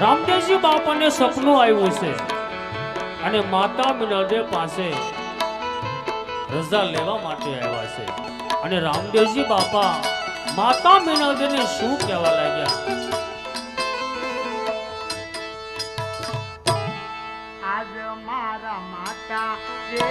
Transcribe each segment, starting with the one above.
રામદેવજી બાપાને સપનું આવ્યું છે અને માતા મિનળદેવ પાસે રજા લેવા માટે આવ્યા છે. અને રામદેવજી બાપા માતા મિનળદેવને શું કહેવા લાગ્યા? આજ મારા માતા રે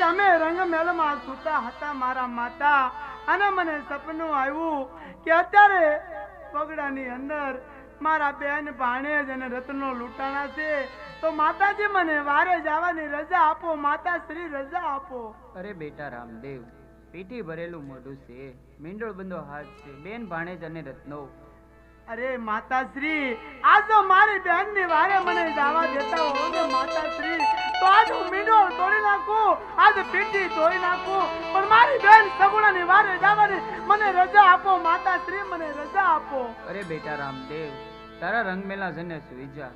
આજ અમે રંગમેલમાં સૂતા હતા મારા માતા. અને મને સપનું આવ્યું કે અત્યારે પગડાની અંદર મારા બેન ભાણેજ અને રત્નો લૂંટાણા છે. તો માતાજી મને વારે જવાની રજા આપો. માતાશ્રી રજા આપો. અરે બેટા રામદેવ પેટી ભરેલું મોઢું છે. મીંડોળ બંધો હાથ છે. બેન ભાણેજ અને રત્નો. અરે માતાશ્રી આ તો મારી બેનની વારે મને જવા દેતા હો માતાશ્રી નાખું. આજ પીટી ધોઈ નાખું. પણ મારી બેન સગુણા ની વારે જવાની. મને રજા આપો માતાશ્રી મને રજા આપો. અરે બેટા રામદેવ તારા રંગમેલા જને સુવિજા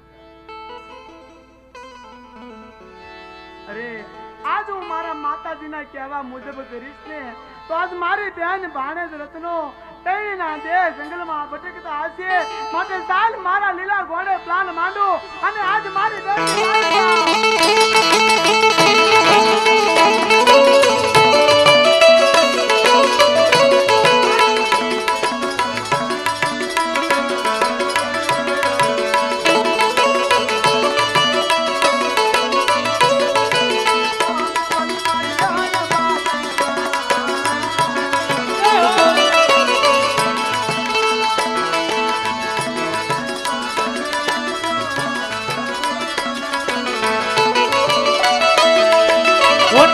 અરે આજ હું મારા માતાજીના કહેવા મુજબ કરીશ ને તો આજ મારી બેન ભાણેજ રત્નો તૈણીના દેહ જંગલમાં ભટકતા હશે. માટે ચાલ મારા લીલા ઘોડે પ્લાન માંડો અને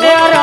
प्यारा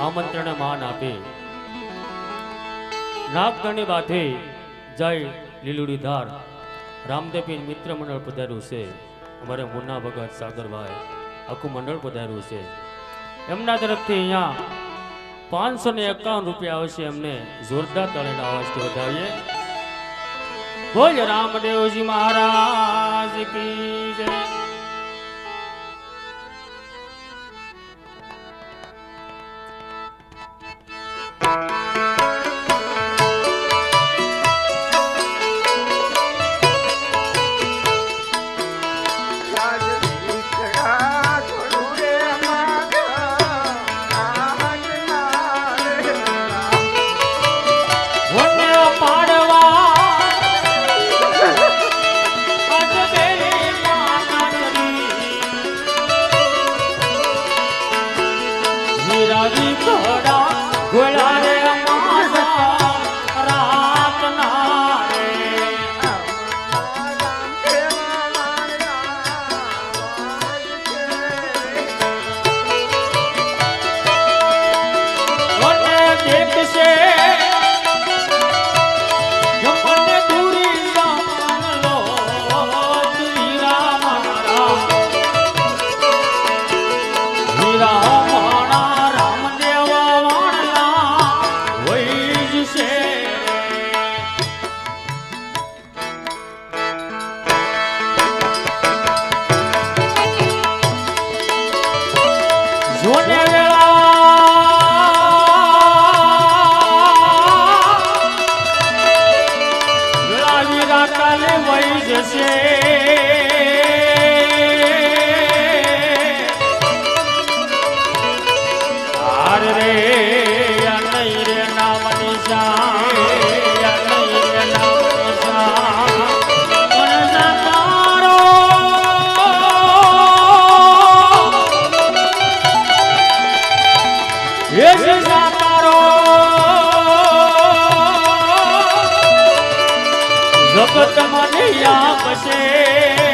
આમંત્રણ માન આપે. નાગધણી બાથે જય લીલુડી ધાર રામદેવી મિત્ર મંડળ પધાર્યું છે. અમારે મુન્ના ભગત સાગરભાઈ આખું મંડળ પધાર્યું છે. એમના તરફથી અહીંયા પાંચસો ને એકાવન રૂપિયા આવશે એમને જોરદાર તાળીના અવાજથી વધાવીએ. બોલ રામદેવજી મહારાજ કી જય. Lord. કાલે વહી જશે. ભગત મને આપશે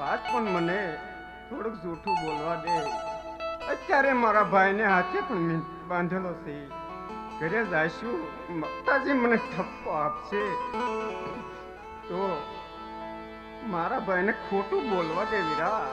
આજ પણ મને થોડુંક જૂઠું બોલવા દે. અત્યારે મારા ભાઈને હાથે પણ બાંધેલો છે. ઘરે જાઈશું. માતાજી મને ઠપકો આપશે. તો મારા ભાઈને ખોટું બોલવા દે વીરા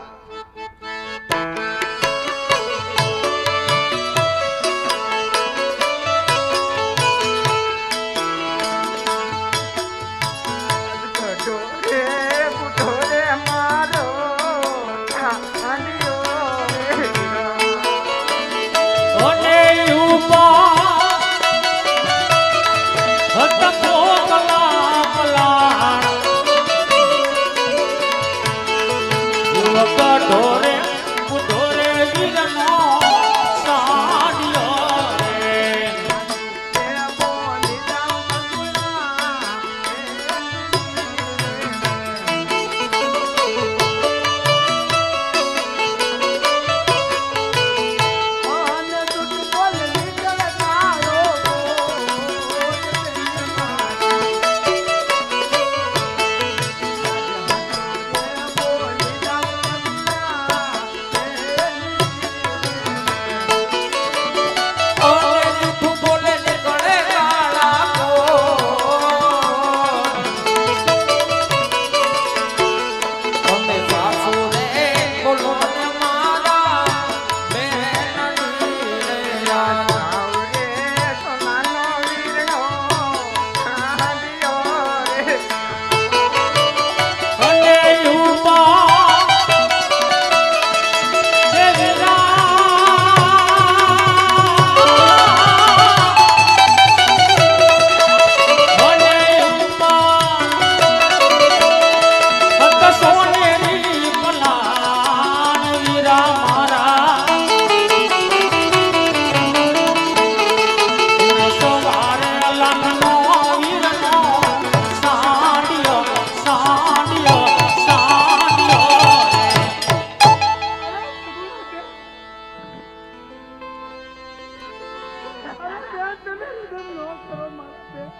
રુદન ન કરો મારા બેન.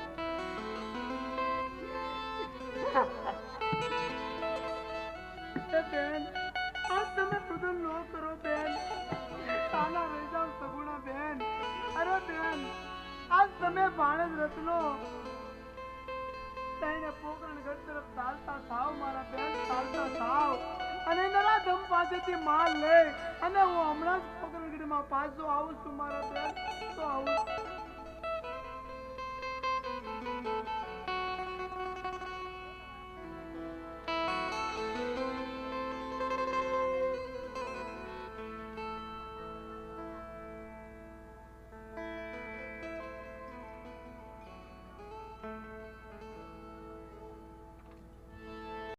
તમે રુદન ન કરો બેન. તાના વહી જાઓ સગુણા બેન. અરે બેન, આજ તમે ભાણેજ રત્નો તઈને પોકરણ ઘર તરફ ચાલતા થાવ મારા બેન ચાલતા થાવ અને નરાધમ પાસેથી માલ લઈ અને હું હમણાં જ પોકરણગઢમાં પાછો આવું છું મારા બેન તો આવું thank you